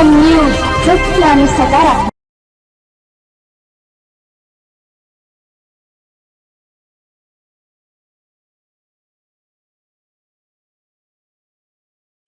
M news सत्य आणि सकारात्मक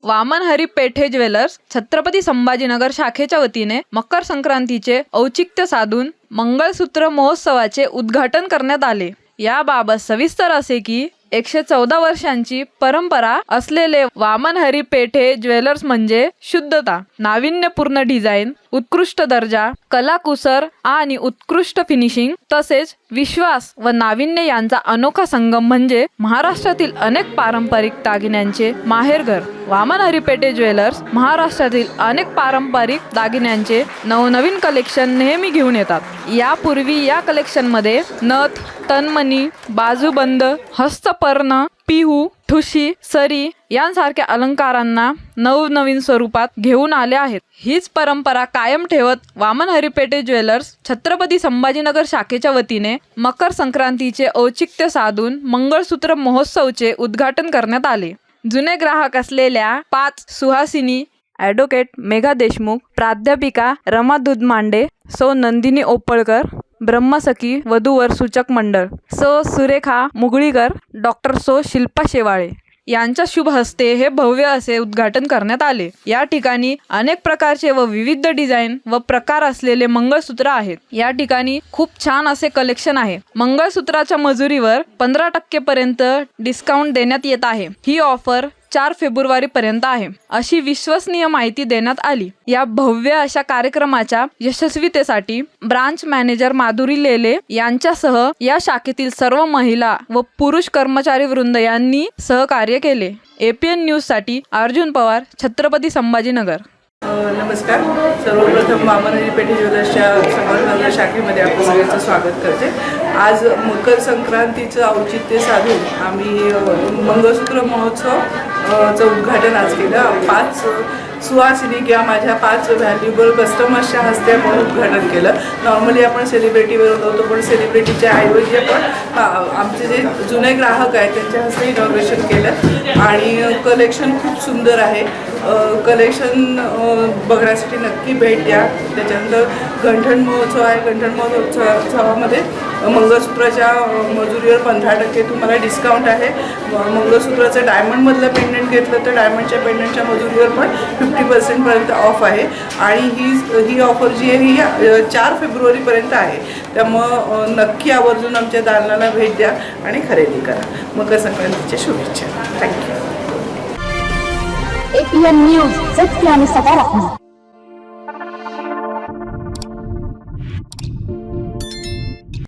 वामन हरी पेठे ज्वेलर्स छत्रपती संभाजीनगर शाखेच्या वतीने मकर संक्रांतीचे औचित्य साधून मंगळसूत्र महोत्सवाचे उद्घाटन करण्यात आले. याबाबत सविस्तर असे की एकशे चौदा वर्षांची परंपरा असलेले वामन हरी पेठे ज्वेलर्स म्हणजे शुद्धता नाविन्यपूर्ण डिझाईन उत्कृष्ट दर्जा कलाकुसर आणि उत्कृष्ट फिनिशिंग तसेच विश्वास व नाविन्य यांचा अनोखा संगम म्हणजे महाराष्ट्रातील अनेक पारंपरिक दागिन्यांचे माहेरघर. वामन हरिपेटे ज्वेलर्स महाराष्ट्रातील अनेक पारंपरिक दागिन्यांचे नवनवीन कलेक्शन नेहमी घेऊन येतात. यापूर्वी या कलेक्शनमध्ये नथ तन्मणी बाजूबंद हस्तपर्ण पिहू ठुशी सरी यांसारख्या अलंकारांना नवनवीन स्वरूपात घेऊन आले आहेत. हीच परंपरा कायम ठेवत वामन हरिपेटे ज्वेलर्स छत्रपती संभाजीनगर शाखेच्या वतीने मकर संक्रांतीचे औचित्य साधून मंगळसूत्र महोत्सवचे उद्घाटन करण्यात आले. जुने ग्राहक असलेल्या पाच सुहासिनी ॲडव्होकेट मेघा देशमुख प्राध्यापिका रमा दुधमांडे सौ नंदिनी ओपळकर ब्रह्मसखी वधूवर सूचक मंडळ सो सुरेखा मुगळीकर डॉक्टर सो शिल्पा शेवाळे. यांच्या शुभ हस्ते हे भव्य असे उद्घाटन करण्यात आले. या ठिकाणी अनेक प्रकारचे व विविध डिझाईन व प्रकार असलेले मंगळसूत्र आहेत. या ठिकाणी खूप छान असे कलेक्शन आहे. मंगळसूत्राच्या मजुरीवर पंधरा टक्के पर्यंत डिस्काउंट देण्यात येत आहे. ही ऑफर चार फेब्रुवारी पर्यंत आहे. अशी विश्वसनीय माहिती देण्यात आली. या भव्य अशा कार्यक्रमाच्या यशस्वीतेसाठी ब्रांच मॅनेजर माधुरी लेले यांच्यासह या शाखेतील सर्व महिला व पुरुष कर्मचारी वृंद यांनी सहकार्य केले. एपीएन न्यूजसाठी अर्जुन पवार छत्रपती संभाजीनगर. नमस्कार. सर्वप्रथम वामनहरी पेठे ज्वेलर्सच्या समाजनगर शाखेमध्ये आपण सगळ्यांचं स्वागत करते. आज मकर संक्रांतीचं औचित्य साधून आम्ही मंगळसूत्र महोत्सव चं उद्घाटन आज केलं. पाच सुहासिनी किंवा माझ्या पाच व्हॅल्युबल कस्टमर्सच्या हस्ते आपण उद्घाटन केलं. नॉर्मली आपण सेलिब्रिटीवर होतो पण सेलिब्रिटीच्या ऐवजी आपण आमचे जे जुने ग्राहक आहेत त्यांच्या हस्ते इनॉग्रेशन केलं. आणि कलेक्शन खूप सुंदर आहे. कलेक्शन बघण्यासाठी नक्की भेट द्या. त्याच्यानंतर गंठण महोत्सव आहे. गंठण महोत्सवामध्ये मंगळसूत्राच्या मजुरीवर पंधरा टक्के तुम्हाला डिस्काउंट आहे. मंगळसूत्राचं डायमंडमधलं पेंडंट घेतलं तर डायमंडच्या पेंडंटच्या मजुरीवर पण फिफ्टी पर्सेंटपर्यंत ऑफ आहे. आणि ही ही ऑफर जी आहे ही चार फेब्रुवारीपर्यंत आहे. त्यामुळं नक्की आवर्जून आमच्या दालनाला भेट द्या आणि खरेदी करा. मकर संक्रांतीच्या शुभेच्छा. थँक्यू एपीएन न्यूज सत्य आणि सकारात्मक